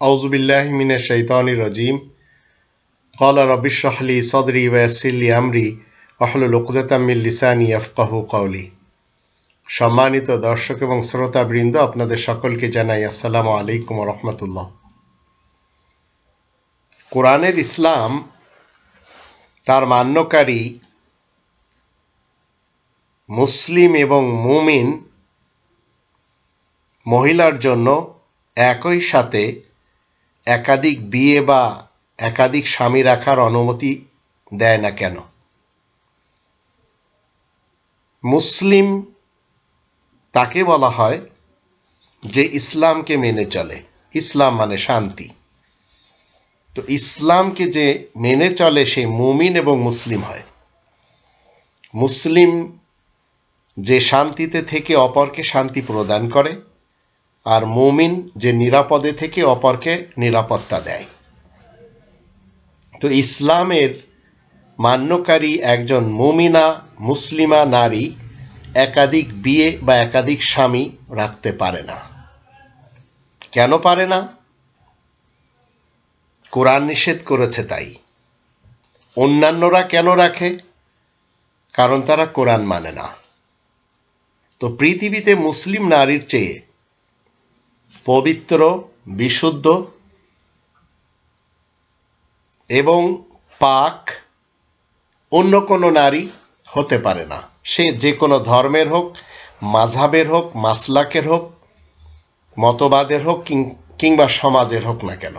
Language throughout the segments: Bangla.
أعوذ بالله من الشيطان الرجيم قال رب اشرح لي صدري ويسر لي أمري واحلل عقدة من লিসানি يفقهوا قولي সম্মানিত দর্শক এবং শ্রোতাবৃন্দ আপনাদের সকলকে জানাই আসসালামু আলাইকুম রহমতুল্লাহ কোরআনের ইসলাম তার মান্যকারী মুসলিম এবং মুমিন মহিলার জন্য একই সাথে একাধিক বিয়ে বা একাধিক স্বামী রাখার অনুমতি দেয় না কেন? মুসলিম তাকে বলা হয় যে ইসলামকে মেনে চলে। ইসলাম মানে শান্তি। তো ইসলামকে যে মেনে চলে সে মুমিন এবং মুসলিম হয়। মুসলিম যে শান্তিতে থেকে অপরকে শান্তি প্রদান করে আর মুমিন যে নিরাপদে থেকে অপরকে নিরাপত্তা দেয়। তো ইসলামের মান্যকারী একজন মুমিনা, মুসলিমা নারী একাধিক বিয়ে বা একাধিক স্বামী রাখতে পারে না। কেন পারে না? কোরআন নিষেধ করেছে তাই। অন্যান্যরা কেন রাখে? কারণ তারা কোরআন মানে না। তো পৃথিবীতে মুসলিম নারীর চেয়ে পবিত্র, বিশুদ্ধ এবং পাক অন্য কোনো নারী হতে পারে না। সে যে কোনো ধর্মের হোক মাঝাবের হোক, মাসলাকের হোক, মতবাদের হোক কিংবা সমাজের হোক না কেন।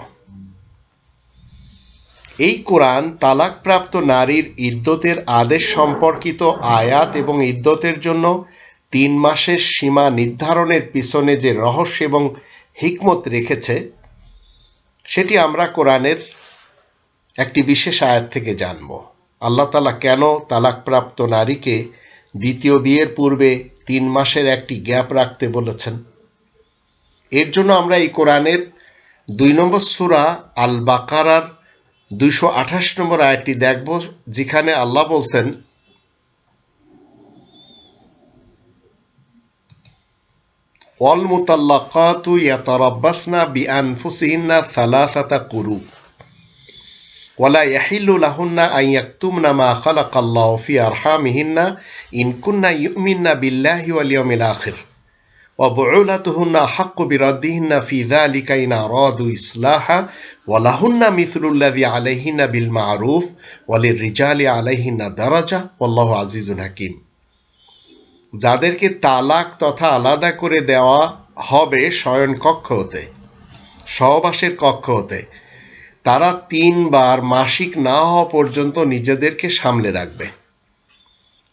এই কোরআন তালাকপ্রাপ্ত নারীর ইদ্যতের আদেশ সম্পর্কিত আয়াত এবং ইদ্যতের জন্য তিন মাসের সীমা নির্ধারণের পিছনে যে রহস্য এবং হিকমত রেখেছে, সেটি আমরা কোরআনের একটি বিশেষ আয়াত থেকে জানব। আল্লাহ তালা কেন তালাকপ্রাপ্ত নারীকে দ্বিতীয় বিয়ের পূর্বে তিন মাসের একটি গ্যাপ রাখতে বলেছেন? এর জন্য আমরা এই কোরআনের দুই নম্বর সুরা আল বাকারার দুইশো আঠাশ নম্বর আয়াতটি দেখব, যেখানে আল্লাহ বলছেন والمطلقات يتربصن بأنفسهن ثلاثة قروء ولا يحل لهن أن يكتمن ما خلق الله في أرحامهن إن كن يؤمن بالله واليوم الآخر. وبعولتهن حق بردهن في ذلك إن أرادوا إصلاحا ولهن مثل الذي عليهن بالمعروف وللرجال عليهن درجة والله عزيز حكيم. যাদেরকে তালাক তথা আলাদা করে দেওয়া হবে শয়ন কক্ষ হতে, সহবাসের কক্ষ হতে, তারা তিনবার মাসিক না হওয়া পর্যন্ত নিজেদেরকে সামলে রাখবে।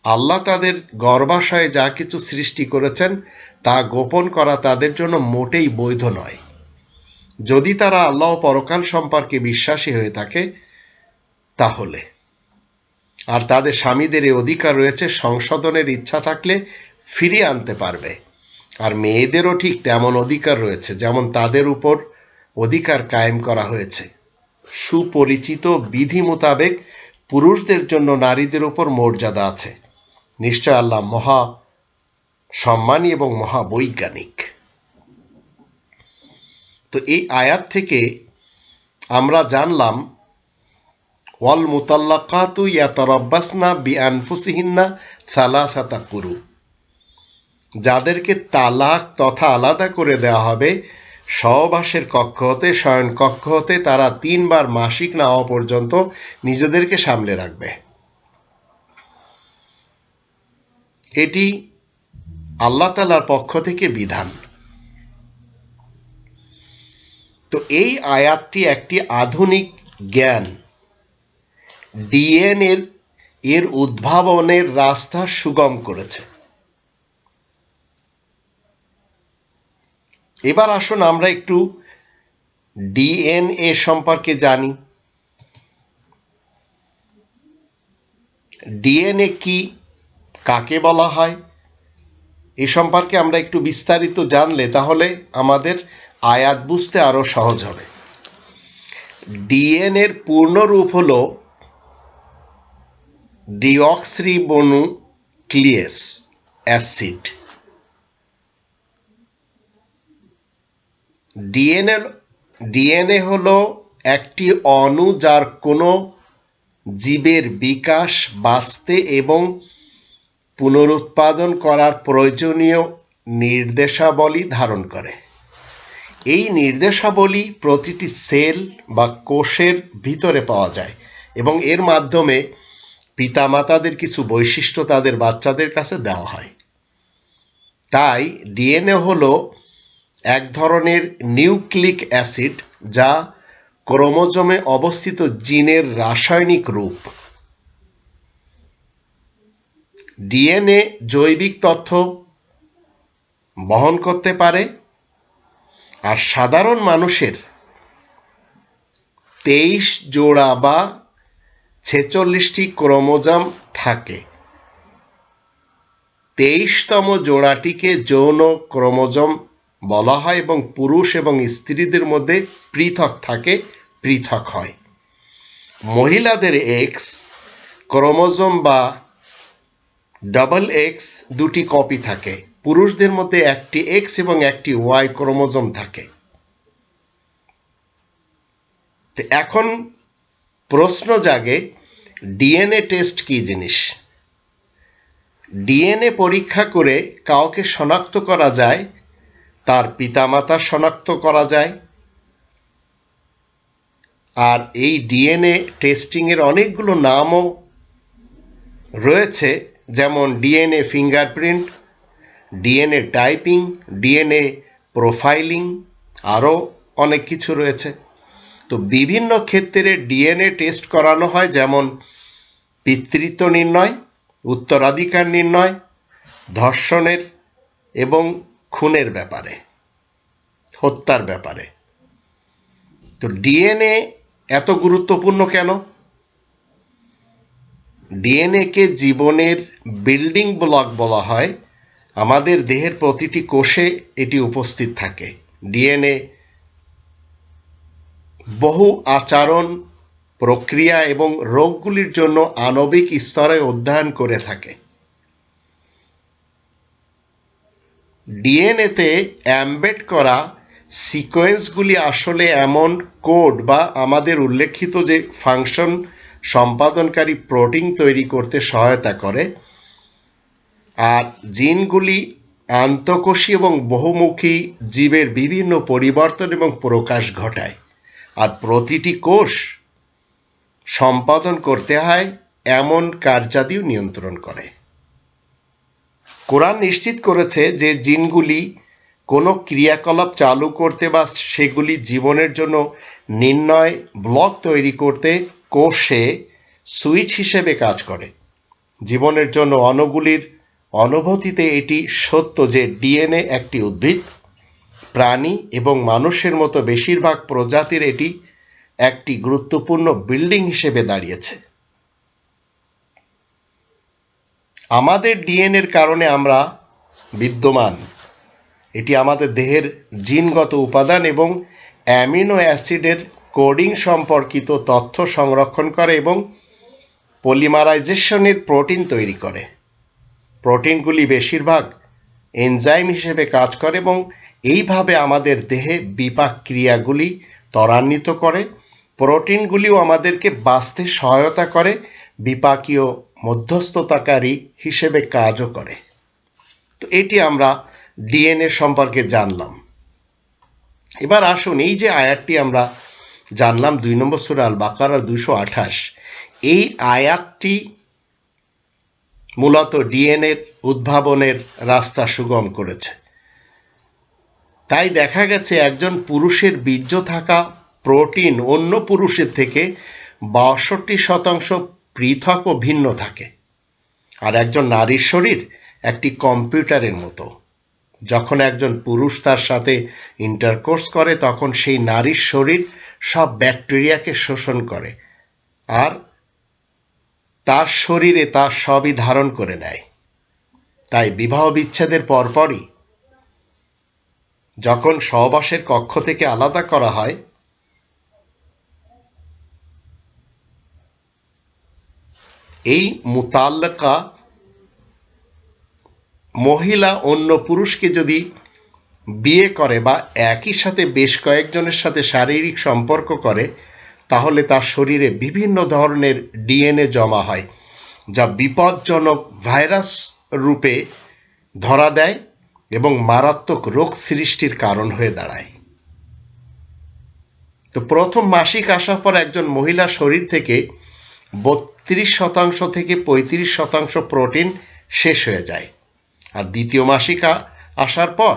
আল্লাহ তাদের গর্ভাশয়ে যা কিছু সৃষ্টি করেছেন, তা গোপন করা তাদের জন্য মোটেই বৈধ নয়। যদি তারা আল্লাহ পরকাল সম্পর্কে বিশ্বাসী হয়ে থাকে, তাহলে। আর তাদের স্বামীদের এই অধিকার রয়েছে, সংশোধনের ইচ্ছা থাকলে ফিরিয়ে আনতে পারবে। আর মেয়েদেরও ঠিক তেমন অধিকার রয়েছে, যেমন তাদের উপর অধিকার কায়েম করা হয়েছে। সুপরিচিত বিধি মোতাবেক পুরুষদের জন্য নারীদের উপর মর্যাদা আছে। নিশ্চয় আল্লাহ মহা সম্মানী এবং মহাবৈজ্ঞানিক তো এই আয়াত থেকে আমরা জানলাম ওয়াল মুতাল্লাকাতু ইয়াতারাব্বাসনা বিআনফুসিহিন্না সালাসাতা কুরু। যাদেরকে তালাক তথা আলাদা করে দেওয়া হবে সহবাসের কক্ষ হতে, শয়ন কক্ষ হতে, তারা তিনবার মাসিক না হওয়া পর্যন্ত নিজেদেরকে সামলে রাখবে। এটি আল্লাহ তালার পক্ষ থেকে বিধান। তো এই আয়াতটি একটি আধুনিক জ্ঞান। ডিএনএর এর উদ্ভাবনের রাস্তা সুগম করেছে। এবার আসুন আমরা একটু ডিএনএ সম্পর্কে জানি। ডিএনএ কি, কাকে বলা হয়, এ সম্পর্কে আমরা একটু বিস্তারিত জানলে তাহলে আমাদের আয়াত বুঝতে আরও সহজ হবে। ডিএনএর পূর্ণ রূপ হল ডিঅক্সিবনু ক্লিয়েস অ্যাসিড। ডিএনএর ডিএনএ হলো একটি অণু যার কোনো জীবের বিকাশ বাঁচতে এবং পুনরুৎপাদন করার প্রয়োজনীয় নির্দেশাবলী ধারণ করে। এই নির্দেশাবলী প্রতিটি সেল বা কোষের ভিতরে পাওয়া যায় এবং এর মাধ্যমে পিতামাতাদের কিছু বৈশিষ্ট্য তাদের বাচ্চাদের কাছে দেওয়া হয়। তাই ডিএনএ হল এক ধরনের নিউক্লিক অ্যাসিড যা ক্রোমোজোমে অবস্থিত জিনের রাসায়নিক রূপ। ডিএনএ জৈবিক তথ্য বহন করতে পারে আর সাধারণ মানুষের তেইশ জোড়া বা ছেচল্লিশটি ক্রোমোজাম থাকে। তেইশতম জোড়াটিকে যৌন ক্রোমোজম বলা হয় এবং পুরুষ এবং স্ত্রীদের মধ্যে পৃথক থাকে, পৃথক হয়। মহিলাদের এক্স ক্রোমোজোম বা ডাবল এক্স দুটি কপি থাকে। পুরুষদের মধ্যে একটি এক্স এবং একটি ওয়াই ক্রোমোজোম থাকে। এখন প্রশ্ন জাগে ডিএনএ টেস্ট কি জিনিস? ডিএনএ পরীক্ষা করে কাউকে শনাক্ত করা যায়, তার পিতামাতা শনাক্ত করা যায়, আর এই ডিএনএ টেস্টিংয়ের অনেকগুলো নামও রয়েছে, যেমন DNA fingerprint DNA typing DNA profiling আরও অনেক কিছু রয়েছে। বিভিন্ন ক্ষেত্রে ডিএনএ টেস্ট করানো হয়, যেমন পিতৃত্ব নির্ণয়, উত্তরাধিকার নির্ণয়, ধর্ষণের এবং খুনের ব্যাপারে, হত্যার ব্যাপারে। তো ডিএনএ এত গুরুত্বপূর্ণ কেন? ডিএনএকে জীবনের বিল্ডিং ব্লক বলা হয়। আমাদের দেহের প্রতিটি কোষে এটি উপস্থিত থাকে। ডিএনএ বহু আচরণ, প্রক্রিয়া এবং রোগগুলির জন্য আণবিক স্তরে অধ্যয়ন করে থাকে। ডিএনএতে অ্যাম্বেড করা সিকোয়েন্সগুলি আসলে এমন কোড বা আমাদের উল্লেখিত যে ফাংশন সম্পাদনকারী প্রোটিন তৈরি করতে সহায়তা করে, আর জিনগুলি আন্তঃকোষী এবং বহুমুখী জীবের বিভিন্ন পরিবর্তন এবং প্রকাশ ঘটায়। আর প্রতিটি কোষ সম্পাদন করতে হয় এমন কার্যাদিও নিয়ন্ত্রণ করে। কোরআন নিশ্চিত করেছে যে জিনগুলি কোনো ক্রিয়াকলাপ চালু করতে বা সেগুলি জীবনের জন্য নির্ণয় ব্লক তৈরি করতে কোষে সুইচ হিসেবে কাজ করে। জীবনের জন্য অণুগুলির অনুভূতিতে এটি সত্য যে ডিএনএ একটি উদ্ভিদ প্রাণী এবং মানুষের মতো বেশিরভাগ প্রজাতির এটি একটি গুরুত্বপূর্ণ বিল্ডিং হিসেবে দাঁড়িয়েছে। আমাদের ডিএনএর কারণে আমরা বিদ্যমান। এটি আমাদের দেহের জিনগত উপাদান এবং অ্যামিনো অ্যাসিডের কোডিং সম্পর্কিত তথ্য সংরক্ষণ করে এবং পলিমারাইজেশনের প্রোটিন তৈরি করে। প্রোটিনগুলি বেশিরভাগ এনজাইম হিসেবে কাজ করে এবং এইভাবে আমাদের দেহে বিপাক ক্রিয়াগুলি ত্বরান্বিত করে, প্রোটিনগুলিও আমাদেরকে বাঁচতে সহায়তা করে, বিপাকীয় মধ্যস্থতাকারী হিসেবে কাজও করে। তো এটি আমরা ডিএনএ সম্পর্কে জানলাম। এবার আসুন, এই যে আয়াতটি আমরা জানলাম দুই নম্বর সুরাল বাকার দুশো আঠাশ, এই আয়াতটি মূলত ডিএনএর উদ্ভাবনের রাস্তা সুগম করেছে। তাই দেখা গেছে একজন পুরুষের বীর্য থাকা প্রোটিন অন্য পুরুষের থেকে বাষট্টি শতাংশ পৃথক ও ভিন্ন থাকে। আর একজন নারীর শরীর একটি কম্পিউটারের মতো। যখন একজন পুরুষ তার সাথে ইন্টারকোর্স করে, তখন সেই নারীর শরীর সব ব্যাকটেরিয়াকে শোষণ করে আর তার শরীরে তা সবই ধারণ করে নেয়। তাই বিবাহ বিচ্ছেদের পরপরই যখন সহবাসের কক্ষ থেকে আলাদা করা হয়, এই মুতাল্লাকা মহিলা অন্য পুরুষকে যদি বিয়ে করে বা একই সাথে বেশ কয়েকজনের সাথে শারীরিক সম্পর্ক করে, তাহলে তার শরীরে বিভিন্ন ধরনের ডিএনএ জমা হয়, যা বিপজ্জনক ভাইরাস রূপে ধরা দেয়। এবং মারাত্মক রোগ সৃষ্টির কারণ হয়ে দাঁড়ায়। তো প্রথম মাসিক আসার পর একজন মহিলা শরীর থেকে বত্রিশ শতাংশ থেকে পঁয়ত্রিশ শতাংশ প্রোটিন শেষ হয়ে যায়। আর দ্বিতীয় মাসিক আসার পর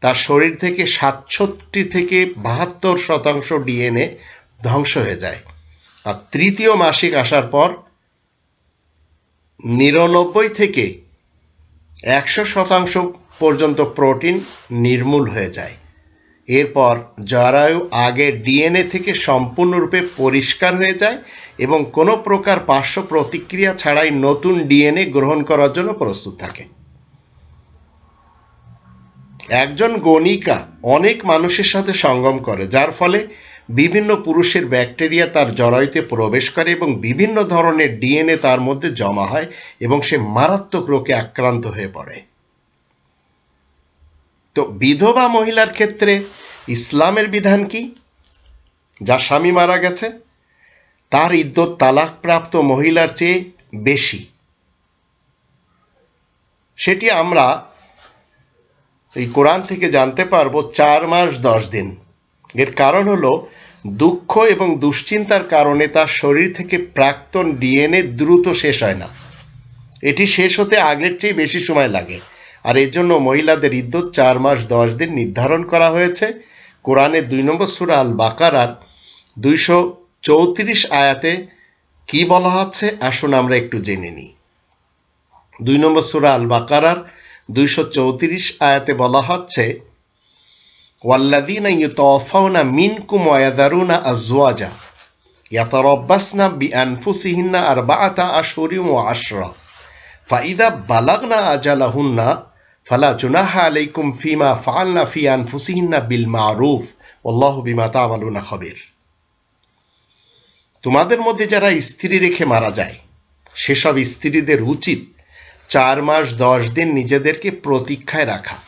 তার শরীর থেকে সাতষট্টি থেকে বাহাত্তর শতাংশ ডিএনএ ধ্বংস হয়ে যায়। আর তৃতীয় মাসিক আসার পর নিরানব্বই থেকে একশো শতাংশ পর্যন্ত প্রোটিন নির্মূল হয়ে যায়। এরপর জরায়ু আগে ডিএনএ থেকে সম্পূর্ণরূপে পরিষ্কার হয়ে যায় এবং কোনো প্রকার পার্শ্ব প্রতিক্রিয়া ছাড়াই নতুন ডিএনএ গ্রহণ করার জন্য প্রস্তুত থাকে। একজন গণিকা অনেক মানুষের সাথে সঙ্গম করে, যার ফলে বিভিন্ন পুরুষের ব্যাকটেরিয়া তার জরায়ুতে প্রবেশ করে এবং বিভিন্ন ধরনের ডিএনএ তার মধ্যে জমা হয় এবং সে মারাত্মক রোগে আক্রান্ত হয়ে পড়ে। তো বিধবা মহিলার ক্ষেত্রে ইসলামের বিধান কি? যার স্বামী মারা গেছে, তার ইদ্যত তালাকপ্রাপ্ত মহিলার চেয়ে বেশি। সেটি আমরা এই কোরআন থেকে জানতে পারব চার মাস দশ দিন। এর কারণ হলো দুঃখ এবং দুশ্চিন্তার কারণে তার শরীর থেকে প্রাক্তন ডিএনএ দ্রুত শেষ হয় না। এটি শেষ হতে আগের চেয়ে বেশি সময় লাগে। আর এর জন্য মহিলাদের ইদ্যত চার মাস দশ দিন নির্ধারণ করা হয়েছে। কোরআনের দুই নম্বর সুরা আল বাকারার দুইশো চৌত্রিশ আয়াতে কি বলা হচ্ছে আসুন আমরা একটু জেনে নিই। দুই নম্বর সুরা আল বাকারার দুইশো চৌত্রিশ আয়াতে বলা হচ্ছে ওয়াল্লাদিনা ইউতফাউনা মিনকুম ওয়াযারুনা আজওয়াজা ইয়াতারাব্বাসনা বিআনফুসিহিন্না আরবাআতা আশহুরিন ওয়া আশরা ফাইদা বালাগনা আজালাহুন্না ফালা জুনাহা আলাইকুম ফিমা ফাআলনা ফি আনফুসিহিন্না বিল মারুফ। আল্লাহু বিমা তা'মালুনা তোমাদের মধ্যে যারা স্ত্রী রেখে মারা যায়, সেসব স্ত্রীদের উচিত চার মাস দশ দিন নিজেদেরকে প্রতীক্ষায় রাখা।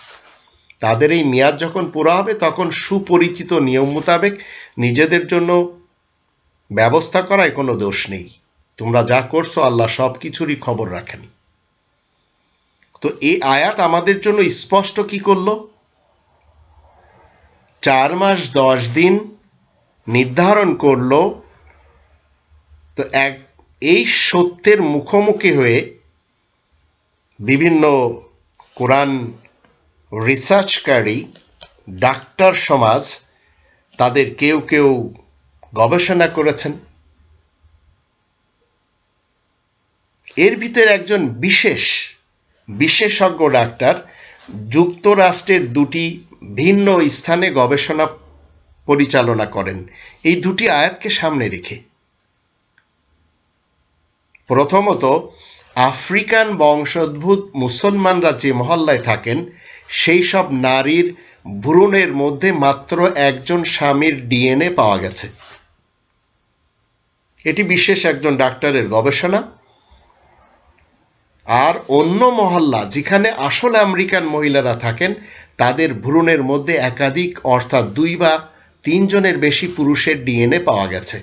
তাদের এই মেয়াদ যখন পুরো হবে, তখন সুপরিচিত নিয়ম মোতাবেক নিজেদের জন্য ব্যবস্থা করায় কোনো দোষ নেই। তোমরা যা করছ, আল্লাহ সব কিছুরই খবর রাখেন। তো এই আয়াত আমাদের জন্য স্পষ্ট কি করল? চার মাস, দশ দিন নির্ধারণ করল। তো এক, এই সত্যের মুখোমুখি হয়ে বিভিন্ন কোরআন রিসার্চকারী, ডাক্তার সমাজ তাদের কেউ কেউ গবেষণা করেছেন। এর ভিতরে একজন বিশেষ বিশেষজ্ঞ ডাক্তার, যুক্তরাষ্ট্রের দুটি ভিন্ন স্থানে গবেষণা পরিচালনা করেন। এই দুটি আয়াতকে সামনে রেখে। প্রথমত, আফ্রিকান বংশোদ্ভূত মুসলমানরা যে মহল্লায় থাকেন, সেই সব নারীর ভ্রূণের মধ্যে মাত্র একজন স্বামীর ডিএনএ পাওয়া গেছে। এটি বিশেষ একজন ডাক্তারের গবেষণা। আর অন্য মহল্লা যেখানে আসল আমেরিকান মহিলারা থাকেন, তাদের ভ্রূণের মধ্যে একাধিক, অর্থাৎ দুই বা তিনজনের বেশি পুরুষের ডিএনএ পাওয়া গেছে।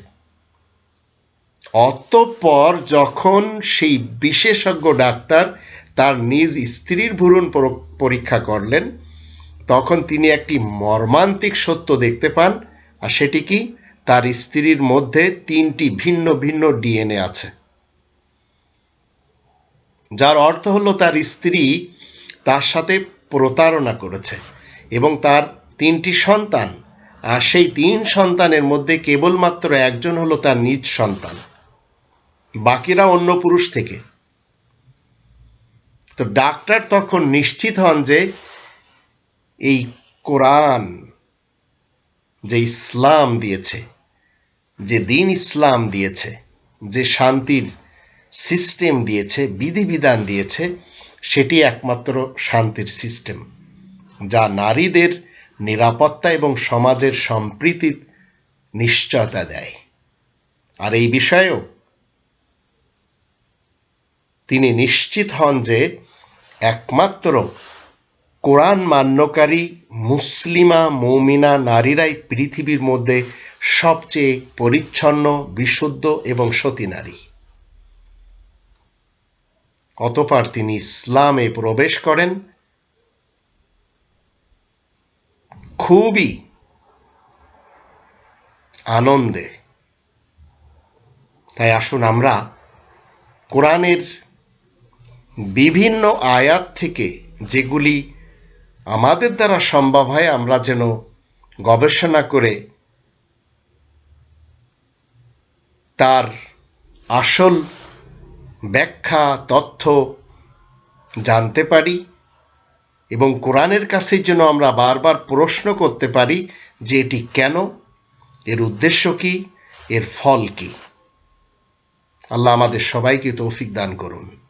অতঃপর যখন সেই বিশেষজ্ঞ ডাক্তার তার নিজ স্ত্রীর ভ্রূণ পরীক্ষা করলেন, তখন তিনি একটি মর্মান্তিক সত্য দেখতে পান, আর সেটি কি? তার স্ত্রীর মধ্যে তিনটি ভিন্ন ভিন্ন ডিএনএ আছে। যার অর্থ হলো তার স্ত্রী তার সাথে প্রতারণা করেছে এবং তার তিনটি সন্তান, আর সেই তিন সন্তানের মধ্যে কেবলমাত্র একজন হলো তার নিজ সন্তান। বাকিরা অন্য পুরুষ থেকে। তো ডাক্তার তখন নিশ্চিত হন যে এই কোরআন যে ইসলাম দিয়েছে, যে দিন ইসলাম দিয়েছে, যে শান্তির সিস্টেম দিয়েছে, বিধিবিধান দিয়েছে, সেটি একমাত্র শান্তির সিস্টেম, যা নারীদের নিরাপত্তা এবং সমাজের সম্প্রীতির নিশ্চয়তা দেয়। আর এই বিষয়েও তিনি নিশ্চিত হন যে একমাত্র কোরআন মান্যকারী মুসলিমা, মৌমিনা নারীরাই পৃথিবীর মধ্যে সবচেয়ে পরিচ্ছন্ন, বিশুদ্ধ এবং সতী নারী। অতপর তিনি ইসলামে প্রবেশ করেন। খুবই আনন্দে। তাই আসুন আমরা কোরআনের বিভিন্ন আয়াত থেকে যেগুলি আমাদের দ্বারা সম্ভব হয়, আমরা যেন গবেষণা করে তার আসল ব্যাখ্যা, তথ্য জানতে পারি এবং কোরআনের কাছে যেন আমরা বারবার প্রশ্ন করতে পারি যে এটি কেন, এর উদ্দেশ্য কি, এর ফল কি। আল্লাহ আমাদের সবাইকে তৌফিক দান করুন।